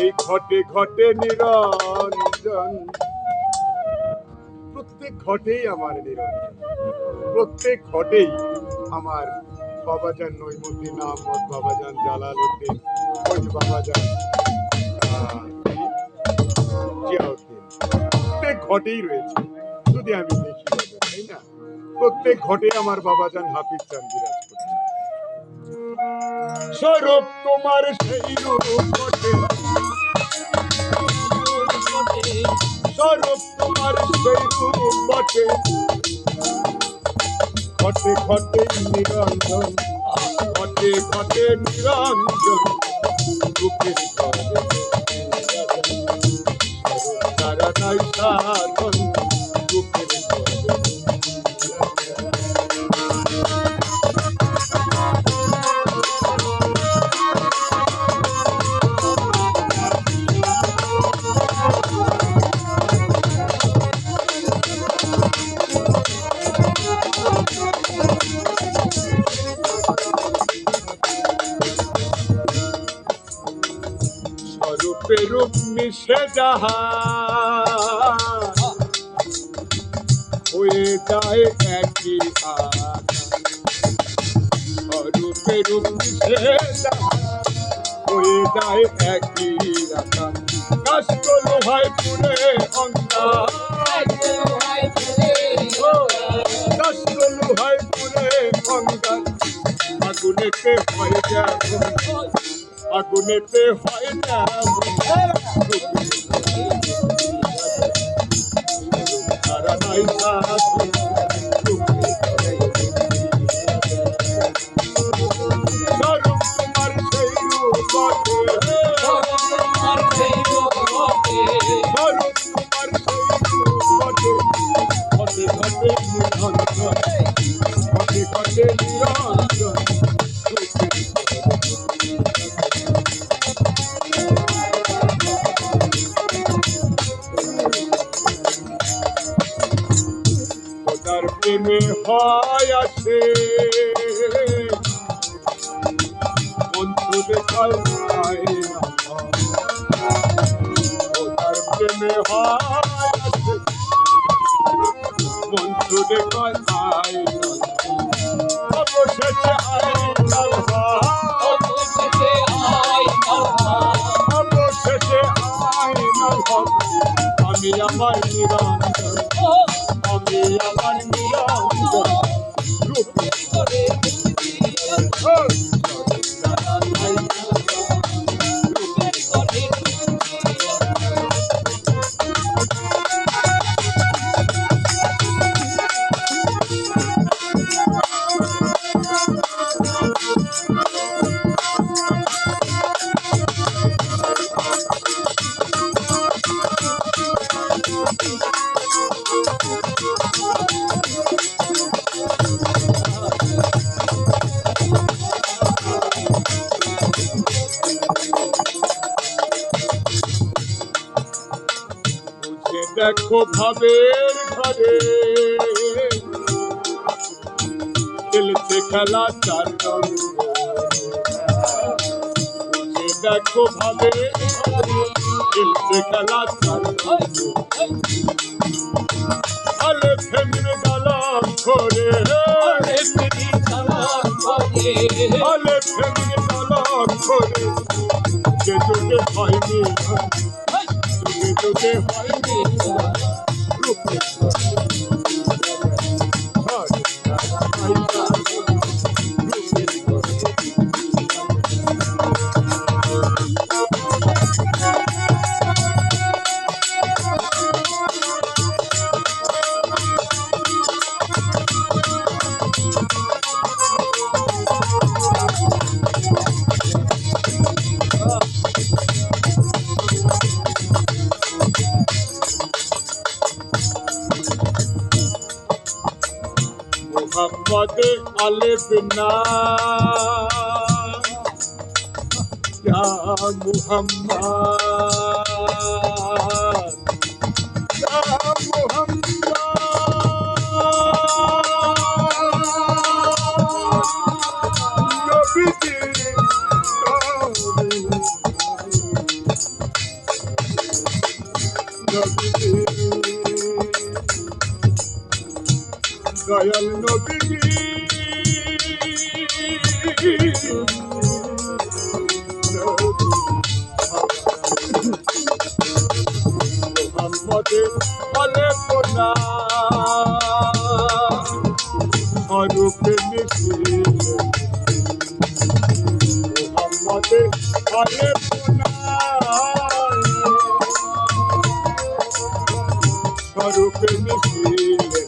এই ঘটে ঘটে নিরঞ্জন। প্রত্যেক ঘটেই আমার নিরঞ্জন। প্রত্যেক ঘটেই আমার বাবাজান নৈমুদ্দিন, আহমদ বাবাজান, জালাল উদ্দিন যে বাবাজান প্রত্যেক ঘটেই রয়েছে। যদি আমি দেখি তাই না? প্রত্যেক ঘটে আমার বাবাজান হাফিজ চান বিরাজ করছে স্বরূপ তোমার সেই রূপ ঘটে সেই রূপ বটে ঘটে ঘটে নিরঞ্জন ঘটে ঘটে নিরঞ্জন রূপের তারা নাই সাধন স্বরূপে রূপ মিশে যাহা হয়ে যায় একই। স্বরূপে রূপ মিশে যাহা হয়ে যায় একই আকার কাষ্ট লোহায় পুরে অঙ্গার কাষ্ট লোহায় পুরে অঙ্গার আগুনেতে হয় যেমন আগুনেতে হয় না তারা নাই সাথে হয় আছে? বন্ধু না প্রেমে হয় বন্ধু দেখায় না অবশেষে আইনাল অবশেষে আইনাল আমি আমার নিরঞ্জন দেখো ভাবের ঘরে। খেলছে খেলা চার দেখো ঘরে খেলছে খেলা চার। আলে ফেমনে ডালা করে আলে ফেমনে ডালা করে যে তোকে হয়নি। যুগে যুগে হয়নি পদে আলেপ না ইয়া মুহাম্মদ একদিনে ঘেরিলেন তাই একদিনে ঘেরিলেন তাই মোহাম্মদের কুরবান মোহাম্মদের কুরবান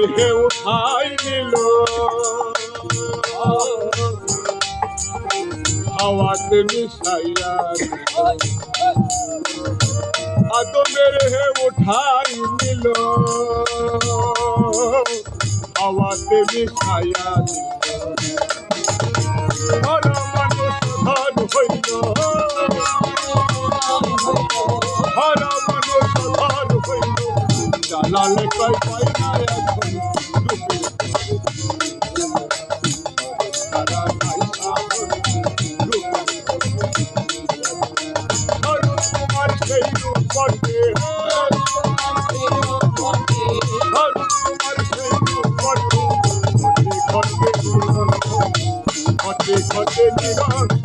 আদমের হে উঠাই নিল হাওয়াতে মিশাইয়া দিল। আদমের হে উঠাই নিল হাওয়াতে মিশাইয়া দিল। মানুষ ধন হইল। হর মানুষ ধন হইল। জালালে কয় ঘটে ঘটে